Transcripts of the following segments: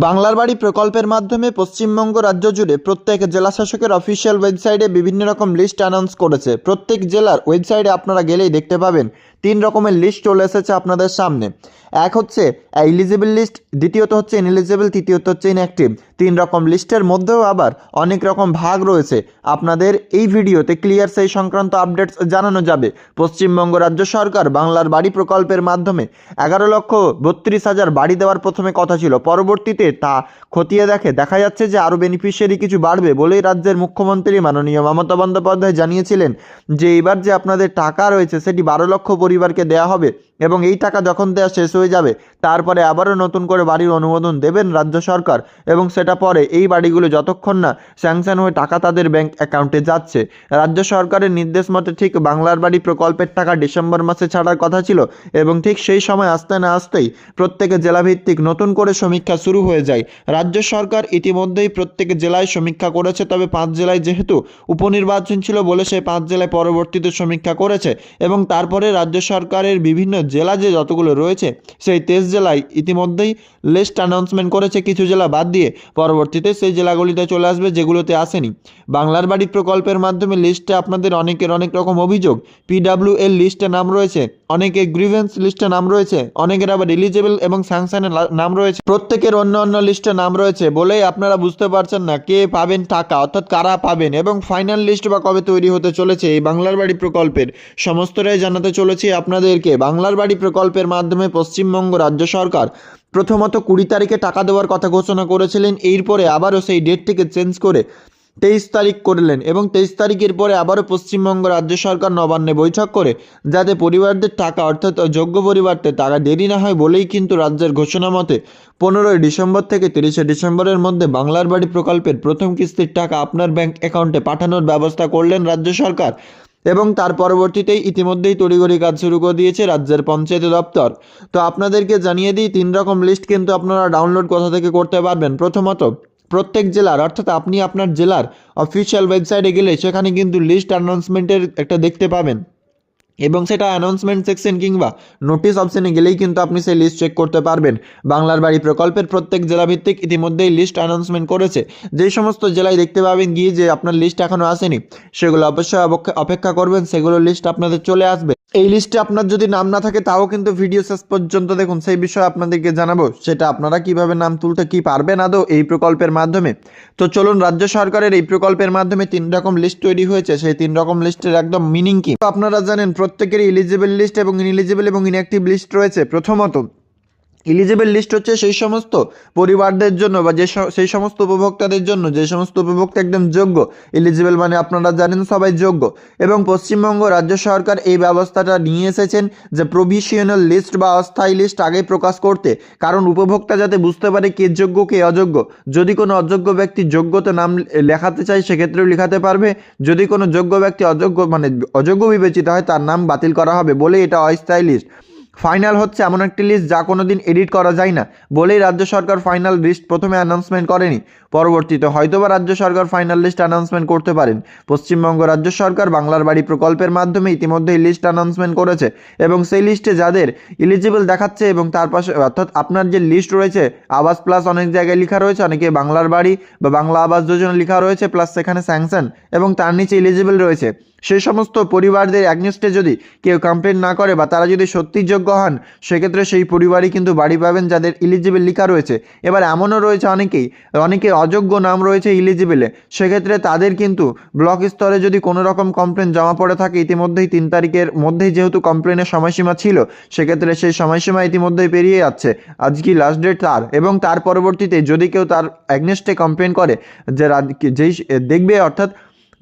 বাংলার বাড়ি প্রকল্পের মাধ্যমে পশ্চিমবঙ্গ রাজ্য জুড়ে প্রত্যেক জেলা শাসকের অফিসিয়াল ওয়েবসাইটে বিভিন্ন রকম লিস্ট অ্যানাউন্স করেছে। প্রত্যেক জেলার ওয়েবসাইটে আপনারা গেলেই দেখতে পাবেন। তিন রকমের লিস্ট চলে এসেছে আপনাদের সামনে। এক হচ্ছে এলিজিবল লিস্ট দ্বিতীয়ত হচ্ছে ইনএলিজিবল তৃতীয়ত হচ্ছে ইনঅ্যাক্টিভ তিন রকম লিস্টের মধ্যেও আবার অনেক রকম ভাগ রয়েছে। আপনাদের এই ভিডিওতে ক্লিয়ার সেই সংক্রান্ত আপডেটস জানানো যাবে। পশ্চিমবঙ্গ রাজ্য সরকার বাংলার বাড়ি প্রকল্পের মাধ্যমে এগারো লক্ষ বত্রিশ হাজার বাড়ি দেওয়ার প্রথমে কথা ছিল। পরবর্তীতে তা খতিয়ে দেখে দেখা যাচ্ছে যে আরও বেনিফিশিয়ারি কিছু বাড়বে বলেই রাজ্যের মুখ্যমন্ত্রী মাননীয় মমতা বন্দ্যোপাধ্যায় জানিয়েছিলেন যে, এবার যে আপনাদের টাকা রয়েছে সেটি বারো লক্ষ পরিবারকে দেওয়া হবে। এবং এই টাকা যখন দেওয়া শেষ হয়ে যাবে, তারপরে আবারও নতুন করে বাড়ির অনুমোদন দেবেন রাজ্য সরকার এবং সেটা পরে এই বাড়িগুলো যতক্ষণ না স্যাংশন হয়ে টাকা তাদের ব্যাংক অ্যাকাউন্টে যাচ্ছে। রাজ্য সরকারের নির্দেশ মতে ঠিক বাংলার বাড়ি প্রকল্পের টাকা ডিসেম্বর মাসে ছাড়ার কথা ছিল এবং ঠিক সেই সময় আসতে না আসতেই প্রত্যেকে জেলাভিত্তিক নতুন করে সমীক্ষা শুরু হয়ে যায়। রাজ্য সরকার ইতিমধ্যেই প্রত্যেক জেলায় সমীক্ষা করেছে, তবে পাঁচ জেলায় যেহেতু উপনির্বাচন ছিল বলে সেই পাঁচ জেলায় পরবর্তীতে সমীক্ষা করেছে এবং তারপরে রাজ্য সরকারের বিভিন্ন জেলা যে যতগুলো রয়েছে, সেই তেইশ জেলায় ইতিমধ্যেই লিস্ট অ্যানাউন্সমেন্ট করেছে। কিছু জেলা বাদ দিয়ে পরবর্তীতে সেই জেলাগুলিতে চলে আসবে, যেগুলোতে আসেনি। বাংলার বাড়ি প্রকল্পের মাধ্যমে লিস্টে আপনাদের অনেকের অনেক রকম অভিযোগ। পিডাব্লিউ এর লিস্টে নাম রয়েছে। অনেকে গ্রিভেন্স লিস্টে নাম রয়েছে, অনেকের আবার এলিজেবল এবং স্যাংশনের নাম রয়েছে। প্রত্যেকের অন্য অন্য লিস্টে নাম রয়েছে বলেই আপনারা বুঝতে পারছেন না কে পাবেন টাকা, অর্থাৎ কারা পাবেন এবং ফাইনাল লিস্ট বা কবে তৈরি হতে চলেছে এই বাংলার বাড়ি প্রকল্পের সমস্তটাই জানাতে চলেছি আপনাদেরকে। বাংলার বাড়ি প্রকল্পের মাধ্যমে পশ্চিমবঙ্গ রাজ্য সরকার প্রথমত কুড়ি তারিখে টাকা দেওয়ার কথা ঘোষণা করেছিলেন, এরপরে আবারও সেই ডেটটিকে চেঞ্জ করে তেইশ তারিখ করলেন এবং তেইশ তারিখের পরে আবারও পশ্চিমবঙ্গ রাজ্য সরকার নবান্নে বৈঠক করে, যাতে পরিবারদের টাকা অর্থাৎ যোগ্য পরিবারতে টাকা দেরি না হয় বলেই কিন্তু রাজ্যের ঘোষণা মতে পনেরোই ডিসেম্বর থেকে তিরিশে ডিসেম্বরের মধ্যে বাংলার বাড়ি প্রকল্পের প্রথম কিস্তির টাকা আপনার ব্যাংক অ্যাকাউন্টে পাঠানোর ব্যবস্থা করলেন রাজ্য সরকার এবং তার পরবর্তীতেই ইতিমধ্যেই তড়িঘড়ি কাজ শুরু করে দিয়েছে রাজ্যের পঞ্চায়েত দপ্তর। তো আপনাদেরকে জানিয়ে দিই, তিন রকম লিস্ট কিন্তু আপনারা ডাউনলোড কোথা থেকে করতে পারবেন। প্রথমত প্রত্যেক জেলার, অর্থাৎ আপনি আপনার জেলার অফিসিয়াল ওয়েবসাইটে গেলে সেখানে কিন্তু লিস্ট অ্যানাউন্সমেন্টের একটা দেখতে পাবেন। এবং সেটা অ্যানাউন্সমেন্ট সেকশন কিংবা নোটিশ অপশনে গেলেই কিন্তু আপনি সেই লিস্ট চেক করতে পারবেন। বাংলার বাড়ি প্রকল্পের প্রত্যেক জেলাভিত্তিক ইতিমধ্যেই লিস্ট অ্যানাউন্সমেন্ট করেছে। যেই সমস্ত জেলায় দেখতে পাবেন গিয়ে যে আপনার লিস্ট এখনও আসেনি, সেগুলো অবশ্যই অপেক্ষা করবেন, সেগুলো লিস্ট আপনাদের চলে আসবে। এই লিস্টে আপনার যদি নাম না থাকে, তাও কিন্তু ভিডিও শেষ পর্যন্ত দেখুন। সেই বিষয়ে আপনাদেরকে জানাব, সেটা আপনারা কীভাবে নাম তুলতে কি পারবেন আদৌ এই প্রকল্পের মাধ্যমে? তো চলুন, রাজ্য সরকারের এই প্রকল্পের মাধ্যমে তিন রকম লিস্ট তৈরি হয়েছে। সেই তিন রকম লিস্টের একদম মিনিং কি? আপনারা জানেন প্রত্যেকেরই ইলিজিবল লিস্ট এবং ইনএলিজিবল এবং ইনঅ্যাক্টিভ লিস্ট রয়েছে। প্রথমত এলিজিবল লিস্ট হচ্ছে সেই সমস্ত পরিবারদের জন্য বা যে সেই সমস্ত উপভোক্তাদের জন্য, যে সমস্ত উপভোক্তা একদম যোগ্য। এলিজিবল মানে আপনারা জানেন সবাই যোগ্য। এবং পশ্চিমবঙ্গ রাজ্য সরকার এই ব্যবস্থাটা নিয়ে এসেছেন যে প্রভিশনাল লিস্ট বা অস্থায়ী লিস্ট আগে প্রকাশ করতে। কারণ উপভোক্তা যাতে বুঝতে পারে কে যোগ্য, কে অযোগ্য। যদি কোনো অযোগ্য ব্যক্তি যোগ্যতে নাম লেখাতে চায়, সেক্ষেত্রেও লেখাতে পারবে। যদি কোনো যোগ্য ব্যক্তি অযোগ্য মানে অযোগ্য বিবেচিত হয়, তার নাম বাতিল করা হবে বলে এটা অস্থায়ী লিস্ট ফাইনাল হচ্ছে এমন একটি লিস্ট যা কোনো দিন এডিট করা যায় না, বলেই রাজ্য সরকার ফাইনাল লিস্ট প্রথমে অ্যানাউন্সমেন্ট করেনি। পরবর্তীতে হয়তোবা রাজ্য সরকার ফাইনাল লিস্ট অ্যানাউন্সমেন্ট করতে পারেন। পশ্চিমবঙ্গ রাজ্য সরকার বাংলার বাড়ি প্রকল্পের মাধ্যমে ইতিমধ্যেই লিস্ট অ্যানাউন্সমেন্ট করেছে এবং সেই লিস্টে যাদের ইলিজিবল দেখাচ্ছে এবং তার পাশে, অর্থাৎ আপনার যে লিস্ট রয়েছে, আবাস প্লাস অনেক জায়গায় লেখা রয়েছে, অনেকে বাংলার বাড়ি বা বাংলা আবাস যোজনা লেখা রয়েছে প্লাস সেখানে স্যাংশন এবং তার নিচে ইলিজিবল রয়েছে। সেই সমস্ত পরিবারদের অ্যাগনেস্টে যদি কেউ কমপ্লেন না করে বা তারা যদি সত্যি যোগ্য হন, সেক্ষেত্রে সেই পরিবারই কিন্তু বাড়ি পাবেন যাদের ইলিজিবল লেখা রয়েছে। এবার এমনও রয়েছে অনেকেই, অনেকে অযোগ্য নাম রয়েছে ইলিজিবলে সেক্ষেত্রে তাদের কিন্তু ব্লক স্তরে যদি কোনো রকম কমপ্লেন জমা পড়ে থাকে, ইতিমধ্যেই তিন তারিখের মধ্যেই যেহেতু কমপ্লেনের সময়সীমা ছিল, সেক্ষেত্রে সেই সময়সীমা ইতিমধ্যেই পেরিয়ে যাচ্ছে। আজকে লাস্ট ডেট তার? এবং তার পরবর্তীতে যদি কেউ তার অ্যাগনেস্টে কমপ্লেন করে, যে যেই দেখবে অর্থাৎ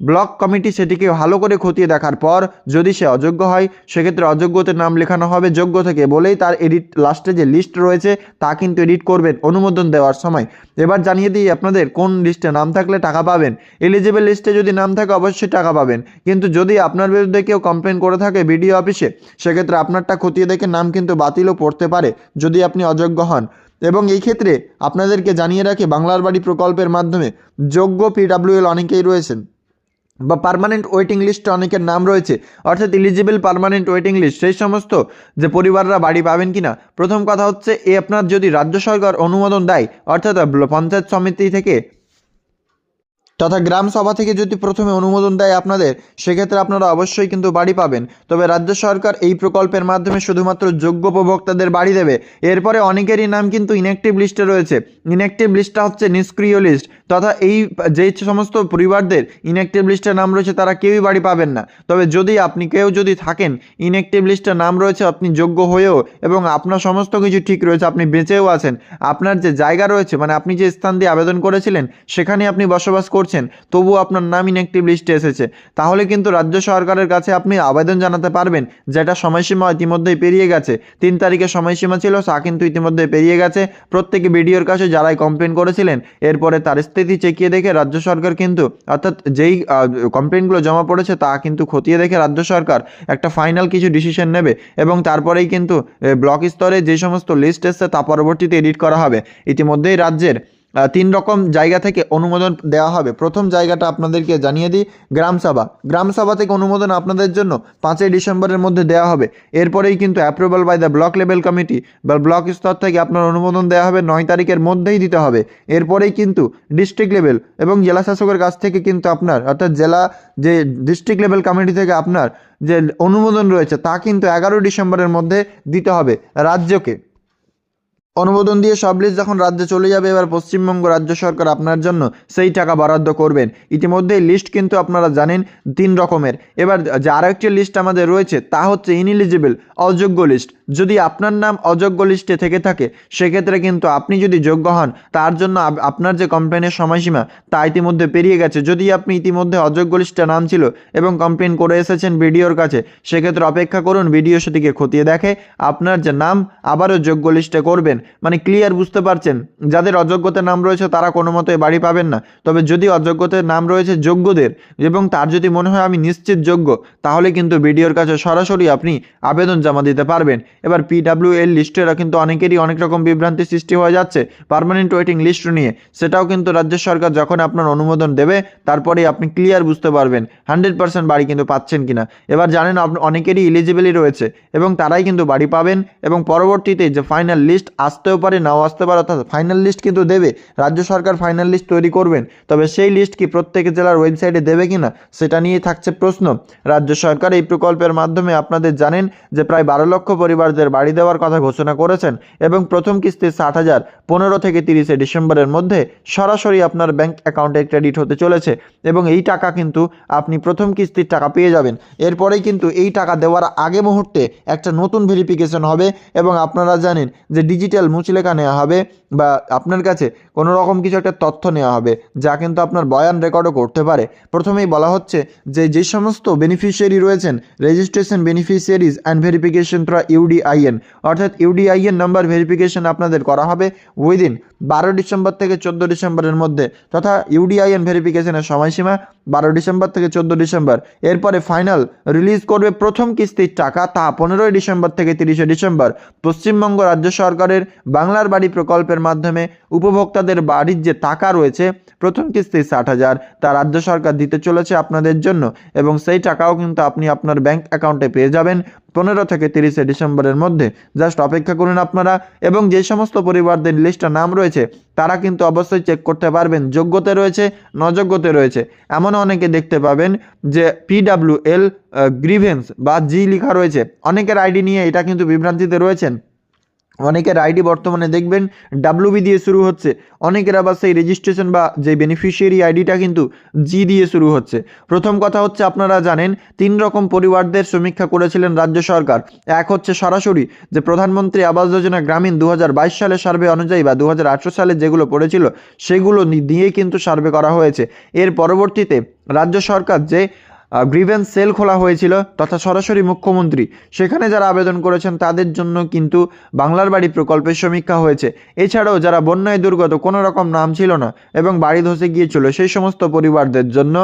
ব্লক কমিটি সেটিকে ভালো করে খতিয়ে দেখার পর যদি সে অযোগ্য হয়, সেক্ষেত্রে অযোগ্যতে নাম লেখানো হবে যোগ্য থেকে বলেই তার এডিট লাস্টে যে লিস্ট রয়েছে তা কিন্তু এডিট করবেন অনুমোদন দেওয়ার সময়। এবার জানিয়ে দিই আপনাদের কোন লিস্টে নাম থাকলে টাকা পাবেন। এলিজিবল লিস্টে যদি নাম থাকে অবশ্যই টাকা পাবেন। কিন্তু যদি আপনার বিরুদ্ধে কেউ কমপ্লেন করে থাকে বিডিও অফিসে, সেক্ষেত্রে আপনারটা খতিয়ে দেখে নাম কিন্তু বাতিলও পড়তে পারে যদি আপনি অযোগ্য হন। এবং এই ক্ষেত্রে আপনাদেরকে জানিয়ে রাখি বাংলার বাড়ি প্রকল্পের মাধ্যমে যোগ্য পিডাব্লিউএল অনেকেই রয়েছেন। বা পারমানেন্ট ওয়েটিং লিস্টে অনেকের নাম রয়েছে। অর্থাৎ ইলিজিবল পারমানেন্ট ওয়েটিং লিস্ট সেই সমস্ত যে পরিবাররা বাড়ি পাবেন কিনা? প্রথম কথা হচ্ছে, এ আপনার যদি রাজ্য সরকার অনুমোদন দেয়, অর্থাৎ পঞ্চায়েত সমিতি থেকে তথা গ্রাম সভা থেকে যদি প্রথমে অনুমোদন দেয় আপনাদের, সেক্ষেত্রে আপনারা অবশ্যই কিন্তু বাড়ি পাবেন। তবে রাজ্য সরকার এই প্রকল্পের মাধ্যমে শুধুমাত্র যোগ্য উপভোক্তাদের বাড়ি দেবে। এরপরে অনেকেরই নাম কিন্তু ইনঅ্যাক্টিভ লিস্টে রয়েছে। ইনঅ্যাক্টিভ লিস্টটা হচ্ছে নিষ্ক্রিয় লিস্ট তথা এই যে সমস্ত পরিবারদের ইনঅ্যাক্টিভ লিস্টে নাম রয়েছে, তারা কেউই বাড়ি পাবেন না। তবে যদি আপনি, কেউ যদি থাকেন ইনঅ্যাক্টিভ লিস্টে নাম রয়েছে, আপনি যোগ্য হয়েও এবং আপনার সমস্ত কিছু ঠিক রয়েছে, আপনি বেঁচেও আছেন, আপনার যে জায়গা রয়েছে মানে আপনি যে স্থান দিয়ে আবেদন করেছিলেন, সেখানে আপনি বসবাস করছেন তবুও আপনার নাম ইনঅ্যাক্টিভ লিস্টে এসেছে। তাহলে কিন্তু রাজ্য সরকারের কাছে আপনি আবেদন জানাতে পারবেন, যেটা সময়সীমা ইতিমধ্যেই পেরিয়ে গেছে। তিন তারিখে সময়সীমা ছিল, তা কিন্তু ইতিমধ্যে পেরিয়ে গেছে। প্রত্যেকে বিডিওর কাছে যারাই কমপ্লেন করেছিলেন, এরপরে তার স্থিতি চেকিয়ে দেখে রাজ্য সরকার কিন্তু, অর্থাৎ যেই কমপ্লেনগুলো জমা পড়েছে, তা কিন্তু খতিয়ে দেখে রাজ্য সরকার একটা ফাইনাল কিছু ডিসিশন নেবে। এবং তারপরেই কিন্তু ব্লক স্তরে যে সমস্ত লিস্ট এসছে, তা পরবর্তীতে এডিট করা হবে। ইতিমধ্যেই রাজ্যের তিন রকম জায়গা থেকে অনুমোদন দেওয়া হবে। প্রথম জায়গাটা আপনাদেরকে জানিয়ে দিই গ্রামসভা গ্রামসভা থেকে অনুমোদন আপনাদের জন্য পাঁচই ডিসেম্বরের মধ্যে দেওয়া হবে। এরপরেই কিন্তু approval by the block level committee বা ব্লক স্তর থেকে আপনার অনুমোদন দেওয়া হবে, নয় তারিখের মধ্যেই দিতে হবে। এরপরেই কিন্তু ডিস্ট্রিক্ট লেভেল এবং জেলা শাসকের কাছ থেকে কিন্তু আপনার, অর্থাৎ জেলা যে ডিস্ট্রিক্ট লেভেল কমিটি থেকে আপনার যে অনুমোদন রয়েছে, তা কিন্তু এগারো ডিসেম্বরের মধ্যে দিতে হবে রাজ্যকে। অনুমোদন দিয়ে সব লিস্ট যখন রাজ্যে চলে যাবে, এবার পশ্চিমবঙ্গ রাজ্য সরকার আপনার জন্য সেই টাকা বরাদ্দ করবেন। ইতিমধ্যে লিস্ট কিন্তু আপনারা জানেন তিন রকমের। এবার যে আরও একটি লিস্ট আমাদের রয়েছে, তা হচ্ছে ইনএলিজিবল অযোগ্য লিস্ট যদি আপনার নাম অযোগ্য লিস্টে থেকে থাকে, সেক্ষেত্রে কিন্তু আপনি যদি যোগ্য হন, তার জন্য আপনার যে কমপ্লেনের সময়সীমা, তা ইতিমধ্যে পেরিয়ে গেছে। যদি আপনি ইতিমধ্যে অযোগ্য লিস্টে নাম ছিল এবং কমপ্লেন করে এসেছেন বিডিওর কাছে, সেক্ষেত্রে অপেক্ষা করুন, বিডিও সেটিকে খতিয়ে দেখে, আপনার যে নাম আবারও যোগ্য লিস্টে করবেন। মানে ক্লিয়ার বুঝতে পারছেন? যাদের অযোগ্যতার নাম রয়েছে তারা কোনো মতে বাড়ি পাবেন না। তবে যদি অযোগ্যতার নাম রয়েছে যোগ্যদের এবং তার যদি মনে হয় আমি নিশ্চিত যোগ্য, তাহলে কিন্তু বিডিওর কাছে সরাসরি আপনি আবেদন জমা দিতে পারবেন। এবার পিডাব্লিউ এল লিস্টেরা কিন্তু অনেকেরই অনেক রকম বিভ্রান্তি সৃষ্টি হয়ে যাচ্ছে। পার্মানেন্ট ওয়েটিং লিস্ট নিয়ে। সেটাও কিন্তু রাজ্য সরকার যখন আপনার অনুমোদন দেবে, তারপরেই আপনি ক্লিয়ার বুঝতে পারবেন। হান্ড্রেড পার্সেন্ট বাড়ি কিন্তু পাচ্ছেন কিনা। এবার জানেন আপ- অনেকেরই ইলিজিবিলি রয়েছে এবং তারাই কিন্তু বাড়ি পাবেন এবং পরবর্তীতে যে ফাইনাল লিস্ট আসতেও পারে, নাও আসতে পারে, অর্থাৎ ফাইনাল লিস্ট কিন্তু দেবে। রাজ্য সরকার ফাইনাল লিস্ট তৈরি করবেন। তবে সেই লিস্ট কি প্রত্যেক জেলার ওয়েবসাইটে দেবে কিনা, সেটা নিয়ে থাকছে প্রশ্ন। রাজ্য সরকার এই প্রকল্পের মাধ্যমে আপনাদের জানেন যে প্রায় বারো লক্ষ পরিবারদের বাড়ি দেওয়ার কথা ঘোষণা করেছেন এবং প্রথম কিস্তি ষাট হাজার, পনেরো থেকে তিরিশে ডিসেম্বরের মধ্যে সরাসরি আপনার ব্যাংক অ্যাকাউন্টে ক্রেডিট হতে চলেছে এবং এই টাকা কিন্তু আপনি প্রথম কিস্তির টাকা পেয়ে যাবেন। এরপরেই কিন্তু এই টাকা দেওয়ার আগে মুহূর্তে একটা নতুন ভেরিফিকেশন হবে এবং আপনারা জানেন যে ডিজিটাল মুচলেখা নেওয়া হবে বা আপনার কাছে কোনো রকম কিছু একটা তথ্য নেওয়া হবে, যা কিন্তু আপনার বয়ান রেকর্ডও করতে পারে। প্রথমেই বলা হচ্ছে যে যে সমস্ত বেনিফিশিয়ারি রয়েছেন registration beneficiaries and verification through UDIN অর্থাৎ ইউডিআইএন নাম্বার ভেরিফিকেশন আপনাদের করা হবে উইদিন বারো ডিসেম্বর থেকে চোদ্দ ডিসেম্বরের মধ্যে তথা ইউডিআইএন ভেরিফিকেশনের সময়সীমা বারো ডিসেম্বর থেকে চোদ্দ ডিসেম্বর। এরপরে ফাইনাল রিলিজ করবে প্রথম কিস্তির টাকা তা পনেরোই ডিসেম্বর থেকে তিরিশে ডিসেম্বর। পশ্চিমবঙ্গ রাজ্য সরকারের বাংলার বাড়ি প্রকল্পের মাধ্যমে উপভোক্তাদের বাড়ির যে টাকা রয়েছে, প্রথম কিস্তি ষাট হাজার, তা রাজ্য সরকার দিতে চলেছে আপনাদের জন্য এবং সেই টাকাও কিন্তু আপনি আপনার ব্যাংক অ্যাকাউন্টে পেয়ে যাবেন পনেরো থেকে তিরিশে ডিসেম্বরের মধ্যে। জাস্ট অপেক্ষা করুন আপনারা এবং যে সমস্ত পরিবারদের লিস্টটা নাম রয়েছে, তারা কিন্তু অবশ্যই চেক করতে পারবেন। যোগ্যতে রয়েছে, নযোগ্যতে রয়েছে। এমন অনেকে দেখতে পাবেন যে পিডাব্লিউ এল গ্রিভেন্স বা জি লেখা রয়েছে। অনেকের আইডি নিয়ে এটা কিন্তু বিভ্রান্তিতে রয়েছেন। অনেকের আইডি বর্তমানে দেখবেন ডাব্লুবি দিয়ে শুরু হচ্ছে। অনেকের আবার সেই রেজিস্ট্রেশন বা যে বেনিফিশিয়ারি আইডিটা কিন্তু জি দিয়ে শুরু হচ্ছে। প্রথম কথা হচ্ছে আপনারা জানেন, তিন রকম পরিবারদের সমীক্ষা করেছিলেন রাজ্য সরকার। এক হচ্ছে সরাসরি যে প্রধানমন্ত্রী আবাস যোজনা গ্রামীণ দু হাজার বাইশ সালে সার্ভে অনুযায়ী বা দু হাজার আঠেরো সালে যেগুলো পড়েছিল, সেগুলো দিয়ে কিন্তু সার্ভে করা হয়েছে। এর পরবর্তীতে রাজ্য সরকার যে গ্রিভেন্স সেল খোলা হয়েছিল তথা সরাসরি মুখ্যমন্ত্রী। সেখানে যারা আবেদন করেছেন তাদের জন্য কিন্তু বাংলার বাড়ি প্রকল্পের সমীক্ষা হয়েছে। এছাড়াও যারা বন্যায় দুর্গত, কোনো রকম নাম ছিল না এবং বাড়ি ধসে গিয়েছিল, সেই সমস্ত পরিবারদের জন্য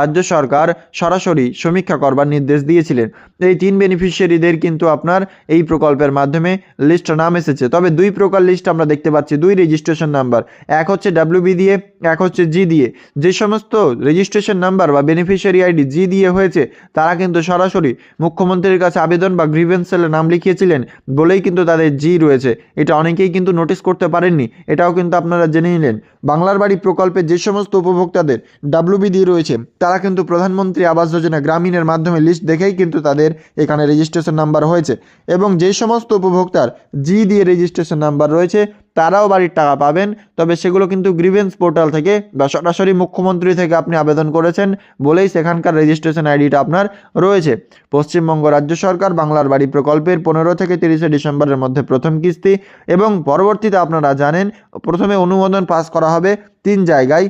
রাজ্য সরকার সরাসরি সমীক্ষা করবার নির্দেশ দিয়েছিলেন। এই তিন বেনিফিশিয়ারিদের কিন্তু আপনার এই প্রকল্পের মাধ্যমে লিস্ট নাম এসেছে। তবে দুই প্রকার লিস্ট আমরা দেখতে পাচ্ছি, দুই রেজিস্ট্রেশন নাম্বার এক হচ্ছে ডাব্লিউবি দিয়ে, এক হচ্ছে জি দিয়ে। যে সমস্ত রেজিস্ট্রেশন নাম্বার বা বেনিফিশিয়ারি আইডি জি দিয়ে হয়েছে, তারা কিন্তু সরাসরি মুখ্যমন্ত্রীর কাছে আবেদন বা গ্রিভেন্স সেলে নাম লিখিয়েছিলেন বলেই কিন্তু তাদের জি রয়েছে। এটা অনেকেই কিন্তু নোটিস করতে পারেননি, এটাও কিন্তু আপনারা জেনে নিলেন। বাংলার বাড়ি প্রকল্পে যে সমস্ত উপভোক্তাদের ডাব্লিউবি দিয়ে রয়েছে, তারা কিন্তু প্রধানমন্ত্রী আবাস যোজনা গ্রামীণের মাধ্যমে লিস্ট দেখেই কিন্তু তাদের এখানে রেজিস্ট্রেশন নাম্বার হয়েছে এবং যে সমস্ত উপভোক্তার জি দিয়ে রেজিস্ট্রেশন নাম্বার রয়েছে তারাও বাড়ির টাকা পাবেন। তবে সেগুলো কিন্তু গ্রিভেন্স পোর্টাল থেকে বা সরাসরি মুখ্যমন্ত্রী থেকে আপনি আবেদন করেছেন বলেই সেখানকার রেজিস্ট্রেশন আইডিটা আপনার রয়েছে। পশ্চিমবঙ্গ রাজ্য সরকার বাংলার বাড়ি প্রকল্পের পনেরো থেকে তিরিশে ডিসেম্বরের মধ্যে প্রথম কিস্তি এবং পরবর্তীতে আপনারা জানেন প্রথমে অনুমোদন পাস করা হবে তিন জায়গায়,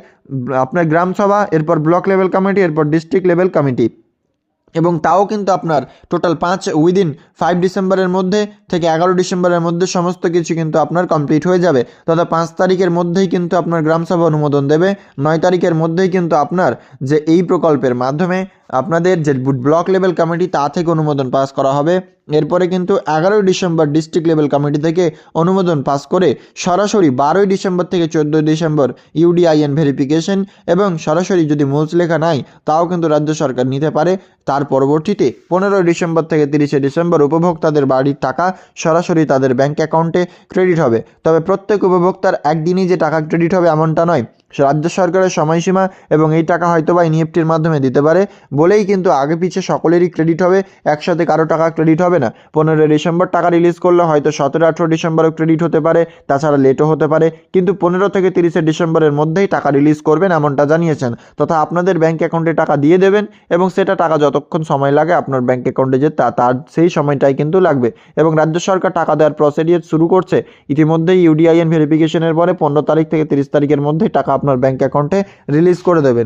আপনার গ্রামসভা এরপর ব্লক লেভেল কমিটি, এরপর ডিস্ট্রিক্ট লেভেল কমিটি। এবং তাও কিন্তু আপনার টোটাল পাঁচ উইদিন ফাইভ ডিসেম্বরের মধ্যে থেকে এগারো ডিসেম্বরের মধ্যে সমস্ত কিছু কিন্তু আপনার কমপ্লিট হয়ে যাবে। তথা পাঁচ তারিখের মধ্যেই কিন্তু আপনার গ্রামসভা অনুমোদন দেবে। নয় তারিখের মধ্যেই কিন্তু আপনার যে এই প্রকল্পের মাধ্যমে আপনাদের যে ব্লক লেভেল কমিটি তা থেকে অনুমোদন পাস করা হবে। এরপরে কিন্তু এগারোই ডিসেম্বর ডিস্ট্রিক্ট লেভেল কমিটি থেকে অনুমোদন পাস করে সরাসরি বারোই ডিসেম্বর থেকে চোদ্দোই ডিসেম্বর ইউডিআইএন ভেরিফিকেশন এবং সরাসরি যদি মূলস লেখা নাই, তাও কিন্তু রাজ্য সরকার নিতে পারে। তার পরবর্তীতে পনেরোই ডিসেম্বর থেকে তিরিশে ডিসেম্বর উপভোক্তাদের বাড়ির টাকা সরাসরি তাদের ব্যাংক অ্যাকাউন্টে ক্রেডিট হবে। তবে প্রত্যেক উপভোক্তার একদিনই যে টাকা ক্রেডিট হবে এমনটা নয়। রাজ্য সরকারের সময়সীমা এবং এই টাকা হয়তো বা এনইএফটির মাধ্যমে দিতে পারে বলেই কিন্তু আগে পিছে সকলেরই ক্রেডিট হবে। একসাথে কারও টাকা ক্রেডিট হবে না। পনেরোই ডিসেম্বর টাকা রিলিজ করলে হয়তো সতেরো, আঠেরো ডিসেম্বরও ক্রেডিট হতে পারে, তাছাড়া লেটও হতে পারে। কিন্তু পনেরো থেকে তিরিশে ডিসেম্বরের মধ্যেই টাকা রিলিজ করবেন এমনটা জানিয়েছেন। তথা আপনাদের ব্যাঙ্ক অ্যাকাউন্টে টাকা দিয়ে দেবেন এবং সেটা টাকা যতক্ষণ সময় লাগে আপনার ব্যাঙ্ক অ্যাকাউন্টে যে তা, তার সেই সময়টাই কিন্তু লাগবে। এবং রাজ্য সরকার টাকা দেওয়ার প্রসিডিওর শুরু করছে। ইতিমধ্যেই ইউডিআইএন ভেরিফিকেশনের পরে পনেরো তারিখ থেকে তিরিশ তারিখের মধ্যেই টাকা আপনার ব্যাঙ্ক অ্যাকাউন্টে রিলিজ করে দেবেন।